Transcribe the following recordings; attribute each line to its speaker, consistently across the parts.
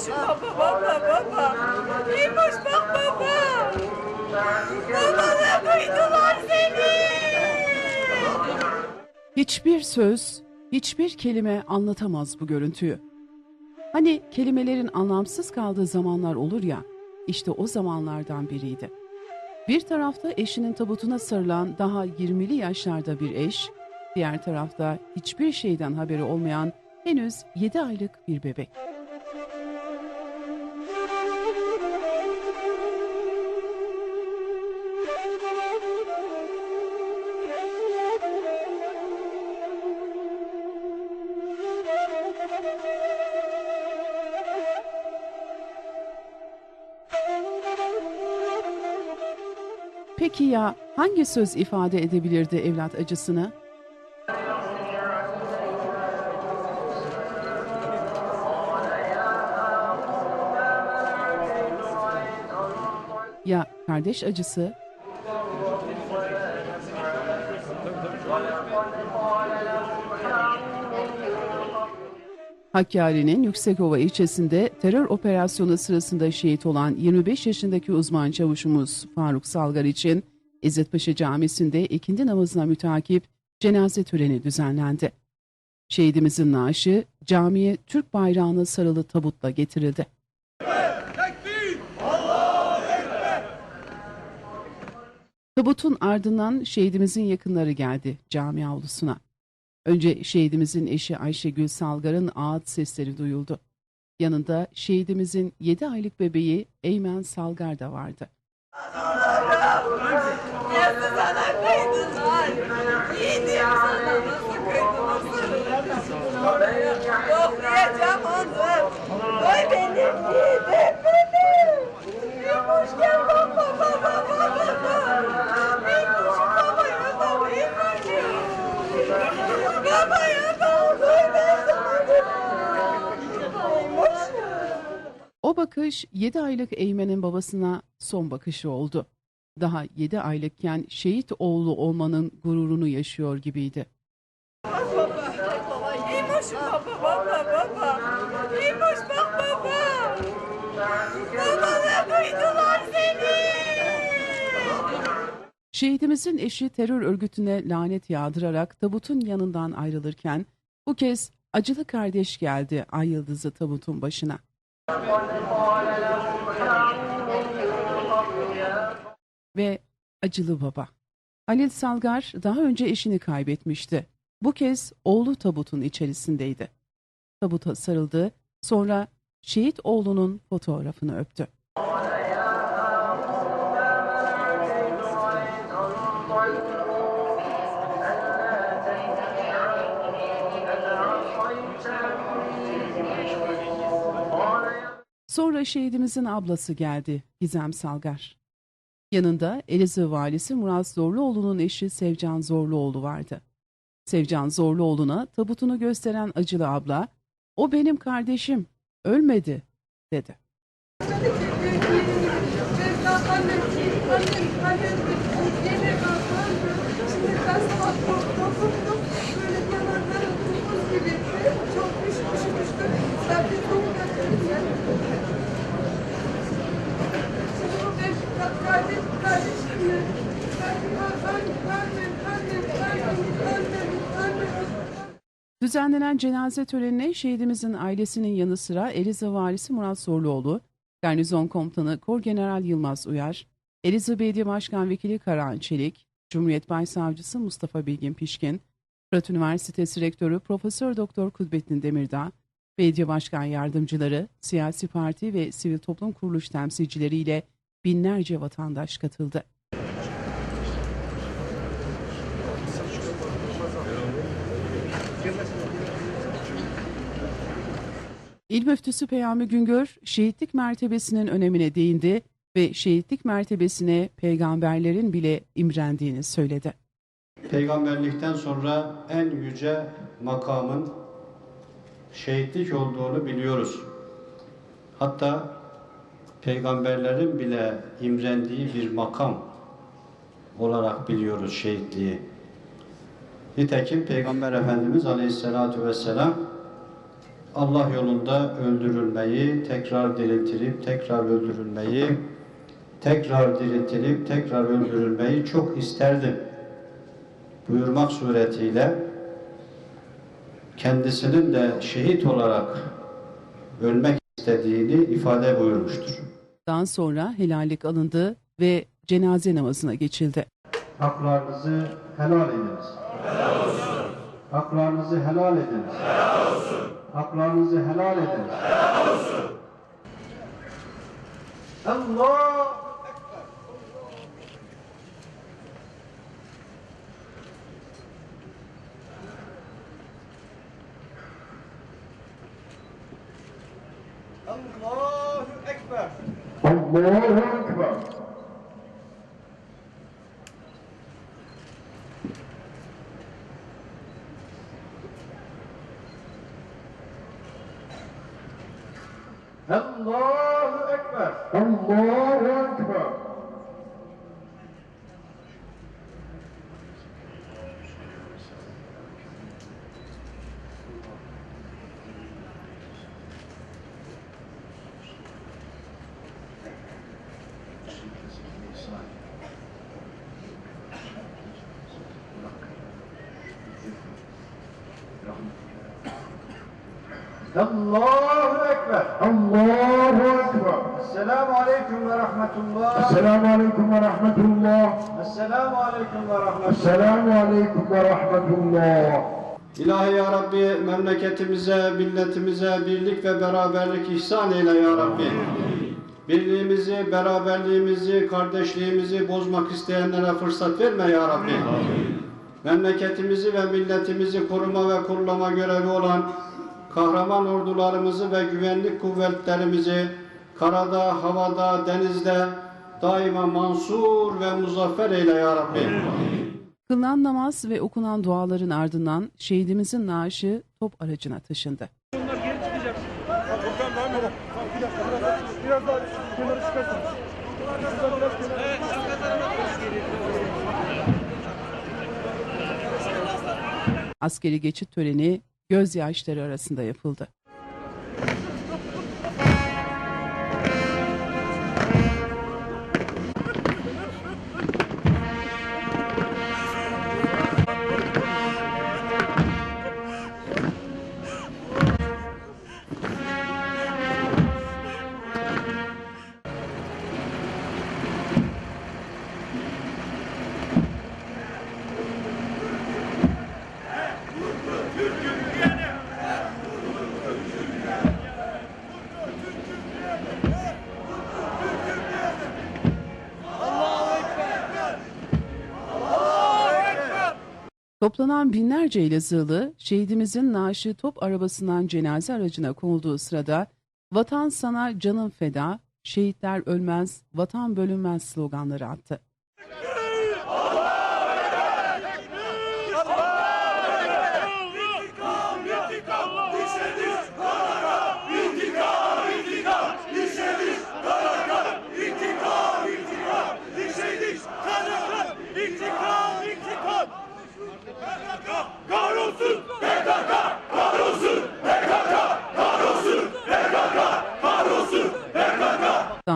Speaker 1: Eymoş'um baba baba baba. Eymoş bak baba. Babana kıydılar seni.
Speaker 2: Hiçbir söz, hiçbir kelime anlatamaz bu görüntüyü. Hani kelimelerin anlamsız kaldığı zamanlar olur ya, işte o zamanlardan biriydi. Bir tarafta eşinin tabutuna sarılan daha 20'li yaşlarda bir eş, diğer tarafta hiçbir şeyden haberi olmayan henüz 7 aylık bir bebek. Peki ya hangi söz ifade edebilirdi evlat acısını? Ya kardeş acısı? Hakkari'nin Yüksekova ilçesinde terör operasyonu sırasında şehit olan 25 yaşındaki uzman çavuşumuz Faruk Salgar için İzzetpaşa Camisi'nde ikindi namazına mütakip cenaze töreni düzenlendi. Şehidimizin naaşı camiye Türk bayrağına sarılı tabutla getirildi. Tabutun ardından şehidimizin yakınları geldi cami avlusuna. Önce şehidimizin eşi Ayşegül Salgar'ın ağıt sesleri duyuldu. Yanında şehidimizin 7 aylık bebeği Eymen Salgar da vardı.
Speaker 1: Yiğidim benim. Eymoş gel baba baba baba baba. Eymoş'um baba ya baba Eymoş'um. Baba ya baba. Oy ben sana. Eymoş'um.
Speaker 2: O bakış 7 aylık Eymen'in babasına son bakışı oldu. Daha 7 aylıkken şehit oğlu olmanın gururunu yaşıyor gibiydi. Şehidimizin eşi terör örgütüne lanet yağdırarak tabutun yanından ayrılırken bu kez acılı kardeş geldi ay yıldızı tabutun başına. Ve acılı baba. Halil Salgar daha önce eşini kaybetmişti. Bu kez oğlu tabutun içerisindeydi. Tabuta sarıldı, sonra şehit oğlunun fotoğrafını öptü. Sonra şehidimizin ablası geldi, Gizem Salgar. Yanında Elazığ valisi Murat Zorluoğlu'nun eşi Sevcan Zorluoğlu vardı. Sevcan Zorluoğlu'na tabutunu gösteren acılı abla, o benim kardeşim, ölmedi, dedi.
Speaker 3: Annem, annem, annem
Speaker 2: Düzenlenen cenaze törenine şehidimizin ailesinin yanı sıra Eliza valisi Murat Zorluoğlu, Garnizon Komutanı Korgeneral Yılmaz Uyar, Eliza Belediye Başkan Vekili Karahan Çelik, Cumhuriyet Başsavcısı Mustafa Bilgin Pişkin, Fırat Üniversitesi Rektörü Profesör Doktor Kudbettin Demirdağ, belediye başkan yardımcıları, siyasi parti ve sivil toplum kuruluş temsilcileriyle binlerce vatandaş katıldı. İl Müftüsü Peyami Güngör, şehitlik mertebesinin önemine değindi ve şehitlik mertebesine peygamberlerin bile imrendiğini söyledi.
Speaker 4: Peygamberlikten sonra en yüce makamın şehitlik olduğunu biliyoruz. Hatta peygamberlerin bile imrendiği bir makam olarak biliyoruz şehitliği. Nitekim Peygamber Efendimiz Aleyhisselatü Vesselam Allah yolunda öldürülmeyi, tekrar diriltilip tekrar öldürülmeyi, tekrar diriltilip tekrar öldürülmeyi çok isterdim. Buyurmak suretiyle kendisinin de şehit olarak ölmek istediğini ifade buyurmuştur.
Speaker 2: Daha sonra helallik alındı ve cenaze namazına geçildi.
Speaker 4: Haklarınızı helal ediniz. Helal olsun. Haklarınızı helal ediniz. Helal olsun. Haklarınızı helal ediniz. Helal olsun. Allah Allahu Ekber.
Speaker 5: Allahu Ekber.
Speaker 4: Allahu Ekber.
Speaker 5: Allahu Ekber.
Speaker 4: Allahu Ekber.
Speaker 5: Allahu Ekber.
Speaker 4: Esselamu Aleyküm ve Rahmetullah.
Speaker 5: Esselamu Aleyküm ve Rahmetullah.
Speaker 4: Esselamu Aleyküm ve Rahmetullah.
Speaker 5: Esselamu Aleyküm ve Rahmetullah.
Speaker 4: İlahi Ya Rabbi memleketimize, milletimize birlik ve beraberlik ihsan eyle Ya Rabbi. Birliğimizi, beraberliğimizi, kardeşliğimizi bozmak isteyenlere fırsat verme Ya Rabbi. Memleketimizi ve milletimizi koruma ve kollama görevi olan kahraman ordularımızı ve güvenlik kuvvetlerimizi karada, havada, denizde daima mansur ve muzaffer eyle Ya Rabbi.
Speaker 2: Kılınan namaz ve okunan duaların ardından şehidimizin naaşı top aracına taşındı. Askeri geçit töreni gözyaşları arasında yapıldı. Toplanan binlerce Elazığlı şehidimizin naaşı top arabasından cenaze aracına konulduğu sırada vatan sana canım feda, şehitler ölmez, vatan bölünmez sloganları attı.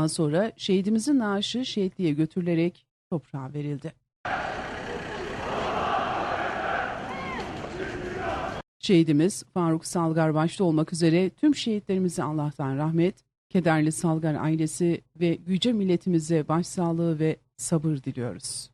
Speaker 2: Daha sonra şehidimizin naaşı şehitliğe götürülerek toprağa verildi. Şehidimiz Faruk Salgar başta olmak üzere tüm şehitlerimize Allah'tan rahmet, kederli Salgar ailesi ve yüce milletimize başsağlığı ve sabır diliyoruz.